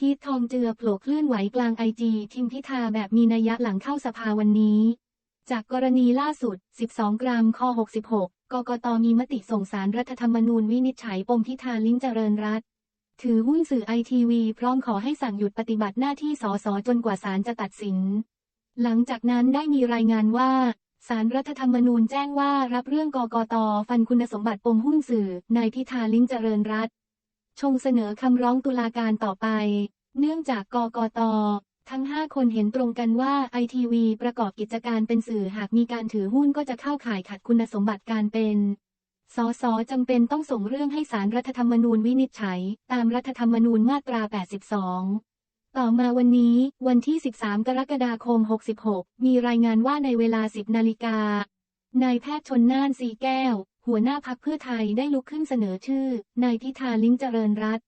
พีททองเจือโผล่เคลื่อนไหวกลางไอจีทิมพิธาแบบมีนัยยะหลังเข้าสภาวันนี้ จากกรณีล่าสุด 12 กรัมข้อ66กกตมีมติส่งสารรัฐธรรมนูญวินิจฉัยปมพิธาลิ้มเจริญรัตถือหุ้นสื่อไอทีวีพร้อมขอให้สั่งหยุดปฏิบัติหน้าที่สสจนกว่าศาลจะตัดสิน หลังจากนั้นได้มีรายงานว่าสารรัฐธรรมนูญแจ้งว่ารับเรื่องกกตฟันคุณสมบัติปมหุ้นสื่อ นายพิธาลิ้มเจริญรัต ชงเสนอคำร้องตุลาการต่อไป เนื่องจากกกตทั้ง 5 คนเห็นตรงกันว่าไอทีวีประกอบกิจการเป็นสื่อหากมีการถือหุ้นก็จะเข้าข่ายขัดคุณสมบัติการเป็น สสจำเป็นต้องส่งเรื่องให้สารรัฐธรรมนูญวินิจฉัย ตามรัฐธรรมนูญมาตรา 82 ต่อมาวันนี้ วันที่ 13 กรกฎาคม 66 มีรายงานว่าในเวลา 10 นาฬิกา นายแพทย์ชนน่านสีแก้ว หัวหน้าพักเพื่อไทยได้ลุกขึ้นเสนอชื่อ นายพิธาลิ้มเจริญรัต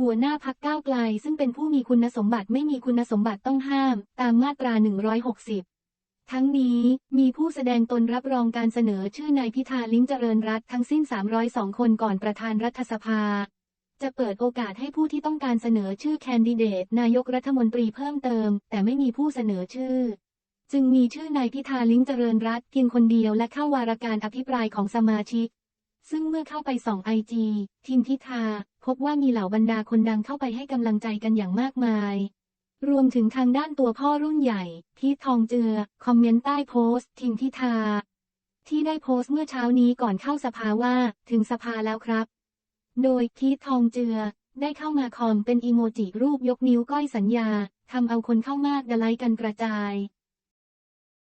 หัวหน้าพักก้าวไกลซึ่งเป็นผู้มีคุณสมบัติไม่มีคุณสมบัติต้องห้าม ตามมาตรา 160 ทั้งนี้มีผู้แสดงตนรับรองการเสนอชื่อนายพิธาลิ้มเจริญรัตทั้งสิ้น 302 คนก่อนประธานรัฐสภา จะเปิดโอกาสให้ผู้ที่ต้องการเสนอชื่อแคนดิเดตนายกรัฐมนตรีเพิ่มเติม แต่ไม่มีผู้เสนอชื่อ จึงมีชื่อนายพิธาลิ้มเจริญรัตเพียงคนเดียวและเข้าวาระการอภิปรายของสมาชิก ซึ่งเมื่อเข้าไปส่องไอจีทีมพิธา พบว่ามีเหล่าบรรดาคนดังเข้าไปให้กำลังใจกันอย่างมากมาย รวมถึงทางด้านตัวพ่อรุ่นใหญ่ พีททองเจือ คอมเมนต์ใต้โพสต์ทีมพิธา ที่ได้โพสต์เมื่อเช้านี้ก่อนเข้าสภาว่าถึงสภาแล้วครับ โดยพีททองเจือได้เข้ามาคอมเป็นอีโมจิรูปยกนิ้วก้อยสัญญาทำเอาคนเข้ามากดไลค์กันกระจาย